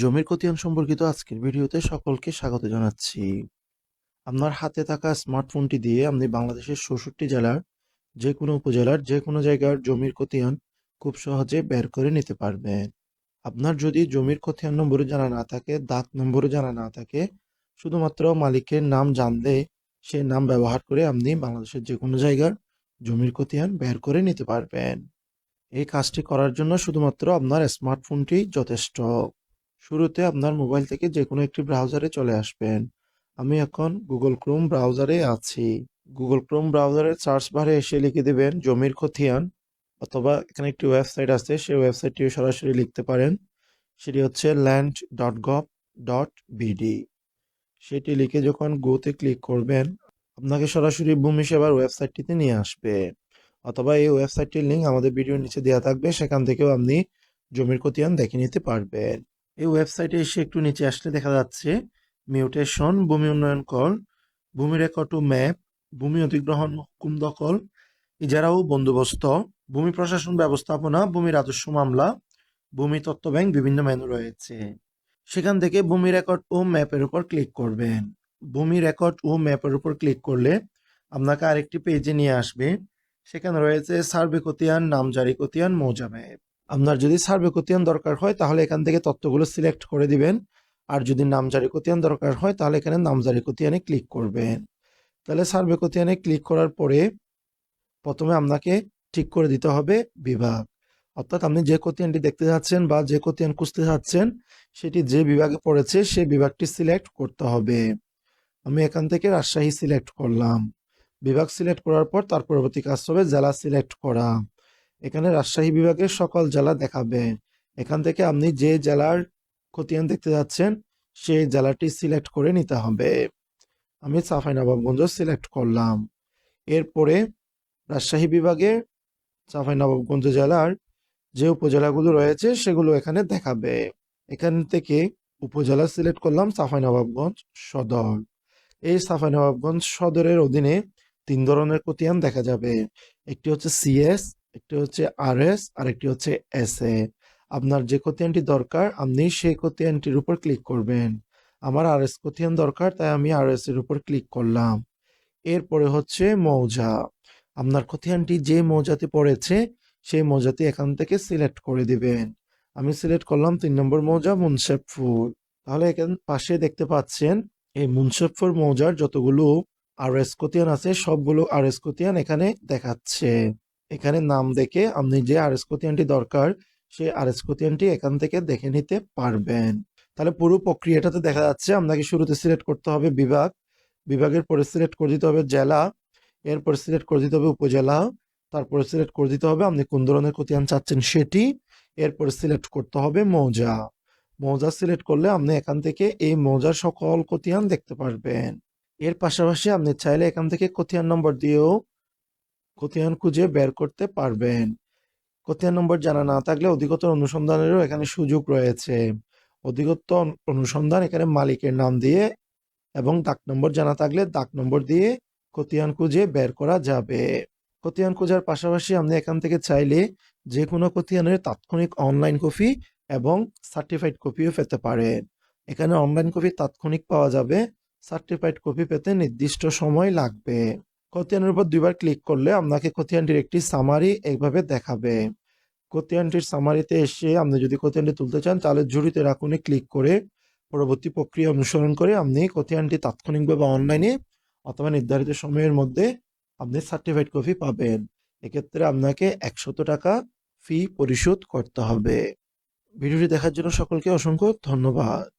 জমির খতিয়ান সম্পর্কিত আজকের ভিডিওতে সকলকে স্বাগত জানাচ্ছি। আপনার হাতে থাকা স্মার্টফোনটি দিয়ে আপনি বাংলাদেশের চৌষট্টি জেলার যে কোনো উপজেলার যে কোনো জায়গার জমির খতিয়ান খুব সহজে বের করে নিতে পারবেন। আপনার যদি জমির খতিয়ান নম্বর জানা না থাকে দাগ নম্বর জানা না থাকে, শুধুমাত্র মালিকের নাম জানলে সে নাম ব্যবহার করে আপনি বাংলাদেশের যে কোনো জায়গার জমির খতিয়ান বের করে নিতে পারবেন। এই কাজটি করার জন্য শুধুমাত্র আপনার স্মার্টফোনটি যথেষ্ট। শুরুতে আপনার মোবাইল থেকে যে কোনো একটি ব্রাউজারে চলে আসবেন। আমি এখন গুগল ক্রোম ব্রাউজারে আছি। গুগল ক্রোম ব্রাউজারের সার্চ বারে এসে লিখে দেবেন জমির খতিয়ান অথবা এখানে একটি ওয়েবসাইট আছে, সেই ওয়েবসাইটটিও সরাসরি লিখতে পারেন। সেটি হচ্ছে land dot gov dot BD সেটি লিখে যখন গোতে ক্লিক করবেন, আপনাকে সরাসরি ভূমি সেবার ওয়েবসাইটটিতে নিয়ে আসবে। অথবা এই ওয়েবসাইটটির লিঙ্ক আমাদের ভিডিওর নিচে দেওয়া থাকবে, সেখান থেকেও আপনি জমির খতিয়ান দেখে নিতে পারবেন। এই ওয়েবসাইটে এসে একটু নিচে আসলে দেখা যাচ্ছে, মিউটেশন, ভূমি উন্নয়ন কর ভূমি রেকর্ড ও ম্যাপ, ভূমি অধিগ্রহণ হুকুম দখল ইজারা ও বন্দোবস্ত, ভূমি প্রশাসন ব্যবস্থাপনা, ভূমি রাজস্ব মামলা, ভূমি তত্ত্ব ব্যাংক, বিভিন্ন মেনু রয়েছে। সেখান থেকে ভূমি রেকর্ড ও ম্যাপের উপর ক্লিক করবেন। ভূমি রেকর্ড ও ম্যাপের উপর ক্লিক করলে আপনাকে আরেকটি পেজে নিয়ে আসবে। সেখানে রয়েছে সার্ভে খতিয়ান নামজারি খতিয়ান মৌজা ম্যাপ। আপনার যদি সার্ভে খতিয়ান দরকার হয়, তাহলে এখান থেকে তথ্যগুলো সিলেক্ট করে দিবেন। আর যদি নামজারি কোতিয়ান দরকার হয়, তাহলে এখানে নামজারি কোতিয়ানে ক্লিক করবেন। তাহলে সার্ভে খতিয়ানে ক্লিক করার পরে প্রথমে আপনাকে ঠিক করে দিতে হবে বিভাগ। অর্থাৎ আপনি যে খতিয়ানটি দেখতে যাচ্ছেন বা যে খতিয়ান খুঁজতে যাচ্ছেন, সেটি যে বিভাগে পড়েছে সেই বিভাগটি সিলেক্ট করতে হবে। আমি এখান থেকে রাজশাহী সিলেক্ট করলাম। বিভাগ সিলেক্ট করার পর তার পরবর্তী কাজ হবে জেলা সিলেক্ট করা। এখানে রাজশাহী বিভাগের সকল জেলা দেখাবে এখান থেকে আপনি যে জেলার খতিয়ান দেখতে যাচ্ছেন, সেই জেলাটি সিলেক্ট করে নিতে হবে। আমি চাঁপাইনবাবগঞ্জ সিলেক্ট করলাম। এরপরে রাজশাহী বিভাগে চাঁপাইনবাবগঞ্জ জেলার যে উপজেলাগুলো রয়েছে, সেগুলো এখানে দেখাবে। এখান থেকে উপজেলা সিলেক্ট করলাম চাঁপাইনবাবগঞ্জ সদর। এই চাঁপাইনবাবগঞ্জ সদরের অধীনে তিন ধরনের খতিয়ান দেখা যাবে। একটি হচ্ছে সিএস একটি হচ্ছে আর এস আর একটি হচ্ছে এস এ আপনার যে খতিয়ানটি দরকার, আপনি সেই খতিয়ানটির উপর ক্লিক করবেন। আমার আর এস খতিয়ান দরকার, তাই আমি আর এস এর উপর ক্লিক করলাম। এরপরে হচ্ছে মৌজা। আপনার খতিয়ানটি যে মৌজাতে পড়েছে, সেই মৌজাটি এখান থেকে সিলেক্ট করে দিবেন। আমি সিলেক্ট করলাম তিন নম্বর মৌজা মুন্সেফপুর তাহলে এখান পাশে দেখতে পাচ্ছেন, এই মুন্সেফপুর মৌজার যতগুলো আর এস খতিয়ান আছে, সবগুলো আর এস খতিয়ান এখানে দেখাচ্ছে। এখানে নাম দেখে আপনি যে আর এস খতিয়ানটি দরকার, সেই আর এস খতিয়ানটি এখান থেকে দেখে নিতে পারবেন। তাহলে পুরো প্রক্রিয়াটাতে দেখা যাচ্ছে আপনাকে শুরুতে সিলেক্ট করতে হবে বিভাগ। বিভাগের পরে সিলেক্ট করে দিতে হবে জেলা, এরপর সিলেক্ট করে দিতে হবে উপজেলা, তারপরে সিলেক্ট করে দিতে হবে আপনি কোন ধরনের খতিয়ান চাচ্ছেন সেটি, এরপরে সিলেক্ট করতে হবে মৌজা। মৌজা সিলেক্ট করলে আপনি এখান থেকে এই মৌজার সকল খতিয়ান দেখতে পারবেন। এর পাশাপাশি আপনি চাইলে এখান থেকে খতিয়ান নম্বর দিয়েও খতিয়ান খুঁজে বের করতে পারবেন। খতিয়ান নম্বর জানা না থাকলে অধিকতর অনুসন্ধানেরও এখানে সুযোগ রয়েছে। অধিকতর অনুসন্ধান এখানে মালিকের নাম দিয়ে এবং দাগ নম্বর জানা থাকলে দাগ নম্বর দিয়ে খতিয়ান খুঁজে বের করা যাবে। খতিয়ান খোঁজার পাশাপাশি আপনি এখান থেকে চাইলে যে কোনো খতিয়ানের তাৎক্ষণিক অনলাইন কপি এবং সার্টিফাইড কপিও পেতে পারেন। এখানে অনলাইন কপি তাৎক্ষণিক পাওয়া যাবে, সার্টিফাইড কপি পেতে নির্দিষ্ট সময় লাগবে। খতিয়ানের উপর দুইবার ক্লিক করলে আপনাকে খতিয়ানটির একটি সামারি এইভাবে দেখাবে। খতিয়ানটির সামারিতে এসে আপনি যদি খতিয়ানটি তুলতে চান, তাহলে ঝুড়িতে রাখুনে ক্লিক করে পরবর্তী প্রক্রিয়া অনুসরণ করে আপনি খতিয়ানটি তাৎক্ষণিকভাবে অনলাইনে অথবা নির্ধারিত সময়ের মধ্যে আপনি সার্টিফাইড কপি পাবেন। এক্ষেত্রে আপনাকে একশত টাকা ফি পরিশোধ করতে হবে। ভিডিওটি দেখার জন্য সকলকে অসংখ্য ধন্যবাদ।